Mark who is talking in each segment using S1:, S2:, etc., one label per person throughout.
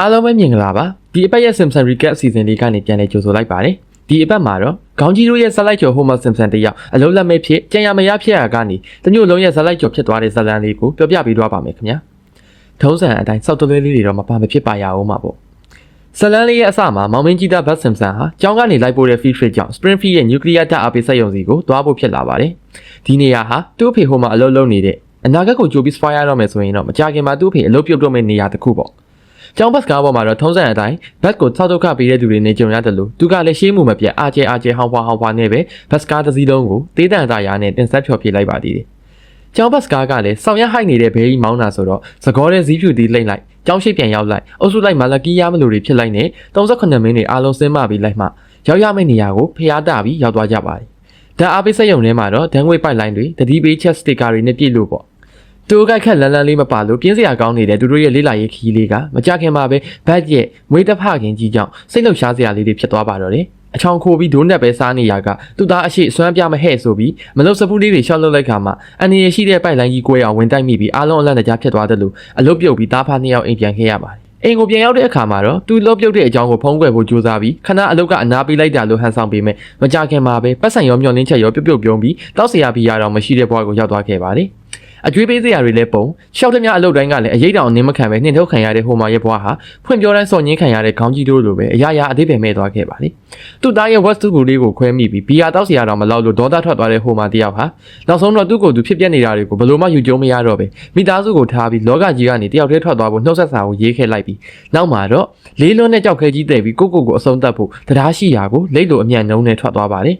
S1: အားလုံးပဲမြင်ကြလားပါဒီအပတ်ရဲ့ Simpson Recap အစီအစဉ်လေးကနေပြန်လည်ကြိုဆိုလိုက်ပါတယ်ဒီအပတ်မှာတော့ခေါင်းကြီးတို့ရဲ့ဇက်လိုက်ကျော် Homer Simpson တယောက်အလုံးလက်မဲ့ဖြစ်ကြံရမရဖြစ်ရကနေတညို့လုံးရဲ့ဇက်လိုက်ကျော်ဖြစ်သွားတဲ့ဇာတ်လမ်းလေးကိုပြောပြပေးသွားပါမယ်ခင်ဗျာထုံးစံအတိုင်းစောက်တလွဲလေးတွေတော့မပါမဖြစ်ပါရအောင်ပါပေါ့ဇလန်လေးရဲ့အစမှာမောင်မင်းကြီးသားဘတ်ဆင်ဆန်ဟာကျောင်းကနေလိုက်ပို့တဲ့ field trip ကြောင့် Springfield ရဲ့ nuclear ဓာတ်အားပေးစက်ရုံစီကိုသွားဖို့ဖြစ်လာပါတယ်။ဒီနေရာဟာသူ့အဖေဟိုမှာအလုပ်လုပ်နေတဲ့အနာဂတ်ကိုကြိုပြီး spy ရတော့မယ်ဆိုရင်တော့မကြခင်မှာသူ့အဖေအလုပ်ပြုတ်တော့မယ့်နေရာတစ်ခုပေါ့။ ကျောင်းဘတ်ကားပေါ်မှာတော့ထုံးစံအတိုင်းဘတ်ကိုသောက်ဒုက္ခပေးတဲ့သူတွေနေကြုံရတယ်လို့သူကလည်းရှေးမှုမပြတ်အားကျဲအားကျဲဟောင်းဖွာဟောင်းဖွာနဲ့ပဲဘတ်ကားတစ်စီးလုံးကိုတေးတန်သားရာနဲ့တင်ဆက်ဖြော်ပြလိုက်ပါသေးတယ်။ကျောင်းဘတ်ကားကလည်းဆောင်ရဟိုက်နေတဲ့ဘေးကြီးမောင်းတာဆိုတော့သကောတဲ့ဇီးဖြူတီးလိမ့်လိုက်ကျောင်းရှိပြန်ရောက်လိုက်အုပ်စုလိုက်မာလကီယာမလို့တွေဖြစ်လိုက်နဲ့38မိနစ်အားလုံးဆင်းမပြီးလိုက်မှရောက်ရမယ့်နေရာကိုဖျားတပြီးရောက်သွားကြပါတယ်။ဒါအားပေးစက်ရုံထဲမှာတော့ဒန်ငွေပိုက်လိုင်းတွေတတိပေးချက်စတစ်ကာတွေနဲ့ပြည့်လို့ပေါ့။ တိုးကိုက်ခက်လန်းလန်းလေးမပါလို့ပြင်းစရာကောင်းနေတဲ့သူတို့ရဲ့လေးလာရေးခီးလေးကမကြခင်မှာပဲဘတ်ရဲ့မွေးတဖခင်ကြီးကြောင့်စိတ်လှုပ်ရှားစရာလေးတွေဖြစ်သွားပါတော့တယ်အချောင်ခိုပြီးဒုနက်ပဲစားနေရကသူ့သားအရှိအစွမ်းပြမဟဲ့ဆိုပြီးမလုစပူးလေးတွေရှော့လွတ်လိုက်ခါမှာအန်ရရှိတဲ့ပိုက်လိုင်းကြီးကိုရအောင်ဝင်တိုက်မိပြီးအားလုံးအလန့်တကြားဖြစ်သွားတယ်လို့အလုတ်ပြုတ်ပြီးသားဖားနှစ်ယောက်အိမ်ပြန်ခဲ့ရပါတယ်အိမ်ကိုပြန်ရောက်တဲ့အခါမှာတော့သူလောက်ပြုတ်တဲ့အကြောင်းကိုဖုံးကွယ်ဖို့ကြိုးစားပြီးခဏအလုတ်ကအနာပေးလိုက်တာလို့ဟန်ဆောင်ပေးမယ်မကြခင်မှာပဲပတ်စံရောမျောလင်းချက်ရောပြုတ်ပြုတ်ပြုံးပြီးတောက်စရာပြီးရတော့မရှိတဲ့ဘဝကိုရောက်သွားခဲ့ပါတယ် အကျွေးပေးစရာတွေလည်းပုံရှောက်သမျှအလုပ်တိုင်းကလည်းအရေးတောင်နင်းမခံပဲနှင်ထုတ်ခံရတဲ့ဟိုမာရဲ့ဘဝဟာဖွင့်ပြောတိုင်းစော်ညင်းခံရတဲ့ခေါင်းကြီးတို့လိုပဲအရာရာအသေးပဲမဲ့သွားခဲ့ပါလေသူ့သားရဲ့ West ကူလေးကိုခွဲမိပြီးဘီယာတောက်စရာတော့မလောက်လို့ဒေါသထွက်သွားတဲ့ဟိုမာတယောက်ဟာနောက်ဆုံးတော့သူ့ကိုယ်သူဖြစ်ပျက်နေတာတွေကိုဘယ်လိုမှယူကျုံမရတော့ပဲမိသားစုကိုထားပြီးလောကကြီးကနေတယောက်တည်းထွက်သွားဖို့နှုတ်ဆက်စာကိုရေးခဲ့လိုက်ပြီးနောက်မှာတော့လေးလွန်းတဲ့ကြောက်ခဲကြီးတဲ့ပြီးကိုကိုကိုအဆုံးသတ်ဖို့တရားရှိရာကိုလိတ်လိုအမြန်နှုံးနဲ့ထွက်သွားပါတယ်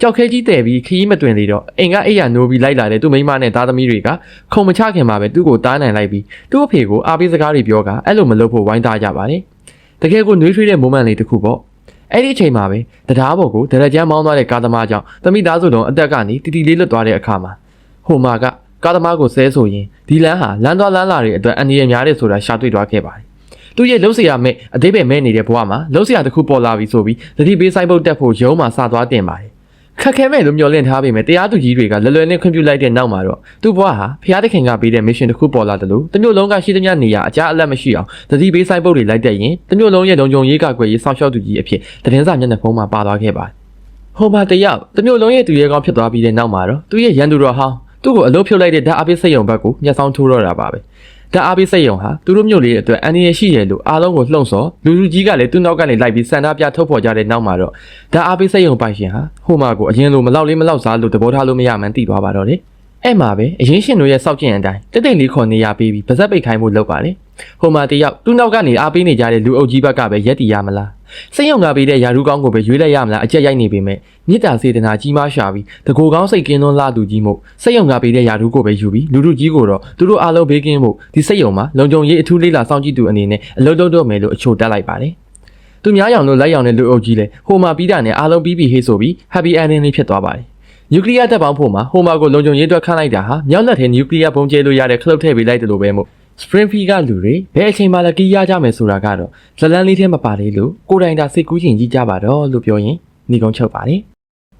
S1: ကြောက်ခဲကြီးတဲ့ပြီးခီးမတွင်သေးတော့အိမ်ကအိယာနိုးပြီးလိုက်လာတဲ့သူ့မိန်းမနဲ့သားသမီးတွေကခုံမချခင်မှာပဲသူ့ကိုတားနိုင်လိုက်ပြီးသူ့အဖေကိုအားပေးစကားတွေပြောကအဲ့လိုမလုပ်ဖို့ဝိုင်းသားကြပါတယ်တကယ်ကိုနှွေးထွေးတဲ့ moment လေးတစ်ခုပေါ့အဲ့ဒီအချိန်မှာပဲတရားပေါ်ကိုဒရကြမ်းမောင်းသွားတဲ့ကားသမားကြောင့်သမီးသားစုလုံးအသက်ကနေတီတီလေးလွတ်သွားတဲ့အခါမှာဟိုမာကကားသမားကိုဆဲဆိုရင်ဒီလမ်းဟာလမ်းသွားလမ်းလာတွေအတွက်အန္တရာယ်များတယ်ဆိုတာရှာတွေ့သွားခဲ့ပါတယ်သူရဲ့လှုပ်ရှားမဲ့အသေးပဲမဲ့နေတဲ့ဘဝမှာလှုပ်ရှားတစ်ခုပေါ်လာပြီဆိုပြီးသတိပေးဆိုင်ပုတ်တက်ဖို့ရုံးမှာစသွားတင်ပါတယ် ခက်ခဲမဲ့လို့မျှော်လင့်ထားပေမဲ့တရားသူကြီးတွေကလွယ်လွယ်နဲ့ခွင့်ပြုလိုက်တဲ့နောက်မှာတော့သူ့ဘဝဟာဖျားသခင်ကပေးတဲ့ mission တစ်ခုပေါ်လာတယ်လို့တမျိုးလုံးကရှိသမျှနေရာအကြအလက်မရှိအောင်သတိပေးဆိုင်ပုတ်တွေလိုက်တဲ့ရင်တမျိုးလုံးရဲ့လုံခြုံရေးကကွယ်ရေးစောင့်ရှောက်သူကြီးအဖြစ်သတင်းစာမျက်နှာဖုံးမှာပါသွားခဲ့ပါတယ်ဟိုမှာတယောက်တမျိုးလုံးရဲ့သူရဲကောင်းဖြစ်သွားပြီးတဲ့နောက်မှာတော့သူ့ရဲ့ရန်သူတော်ဟောင်းသူ့ကိုအလုပ်ဖြုတ်လိုက်တဲ့ဓာတ်အပိစိတ်ယုံဘက်ကိုညှက်ဆောင်ထိုးတော့တာပါပဲ ဓာတ်အပိစိတ်ယုံဟာသူတို့မျိုးလေးအတွက်အန္တရာယ်ရှိတယ်လို့အားလုံးကိုလှုံ့ဆော်လူလူကြီးကလည်းသူ့နောက်ကနေလိုက်ပြီးစန္ဒပြထုတ်ဖော်ကြတဲ့နောက်မှာတော့ဓာတ်အပိစိတ်ယုံပိုင်ရှင်ဟာဟိုမှာကိုအရင်လိုမလောက်လေးမလောက်စားလို့သဘောထားလို့မရမှန်းသိသွားပါတော့တယ် အဲ့မှာပဲအရင်ရှင်တို့ရဲ့စောက်ကျင်အတိုင်းတိတ်တိတ်လေးခေါ်နေရပြီးပြီးပါဇက်ပိတ်ခိုင်းမှုလုပ်ပါလေဟိုမှာတယောက်သူ့နောက်ကနေအားပေးနေကြတဲ့လူအုပ်ကြီးဘက်ကပဲရက်တီရမလားစိတ်ယုံကပေးတဲ့ယာရုကောင်းကိုပဲရွေးလိုက်ရမလားအကြက်ရိုက်နေပေမဲ့မေတ္တာစေတနာကြီးမားရှာပြီးတကူကောင်းစိတ်ကင်းသွန်းလာသူကြီးမို့စိတ်ယုံကပေးတဲ့ယာရုကိုပဲယူပြီးလူလူကြီးကိုတော့သူတို့အားလုံးဘေးကင်းဖို့ဒီစိတ်ယုံမှာလုံခြုံရေးအထူးလေးလာစောင့်ကြည့်သူအနေနဲ့အလုပ်လုပ်တော့မယ်လို့အချို့တက်လိုက်ပါတယ်သူများရောင်လို့လက်ရောင်တဲ့လူအုပ်ကြီးလဲဟိုမှာပြီးတာနဲ့အားလုံးပြီးပြီဟေးဆိုပြီး happy ending လေးဖြစ်သွားပါတယ် နျူကလ িয়ার တပ်ပေါင်းဖို့မှာဟိုမာကိုလုံခြုံရေးအတွက်ခန့်လိုက်တာဟာမြောက်လက်ထဲနျူကလ িয়ার ဘုံကျဲလို့ရတဲ့ခလုတ်ထည့်ပေးလိုက်တယ်လို့ပဲမို့ Springfield ကလူတွေဘယ်အချိန်မှလည်းကြီးရကြမယ်ဆိုတာကတော့ဇလန်းလေးထဲမှာပါလေလို့ကိုယ်တိုင်ဒါစိတ်ကူးချင်ကြီးကြပါတော့လို့ပြောရင်ညီကုန်းချုပ်ပါတယ်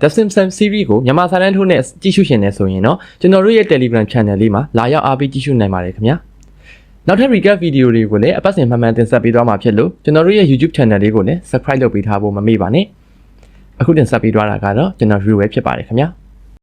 S1: The Simpsons series ကိုမြန်မာစာတန်းထိုးနဲ့ကြည့်ရှုရှင်နေဆိုရင်တော့ကျွန်တော်တို့ရဲ့ Telegram channel လေးမှာလာရောက်အားပေးကြည့်ရှုနိုင်ပါတယ်ခင်ဗျာနောက်ထပ် recap ဗီဒီယိုတွေကိုလည်းအပတ်စဉ်မှန်မှန်တင်ဆက်ပေးသွားမှာဖြစ်လို့ကျွန်တော်တို့ရဲ့ YouTube channel လေးကိုလည်း subscribe လုပ်ပေးထားဖို့မမေ့ပါနဲ့ အခုတင်ဆက်ပေးသွားတာကတော့ကျွန်တော် Rue ပဲဖြစ်ပါတယ်ခင်ဗျာ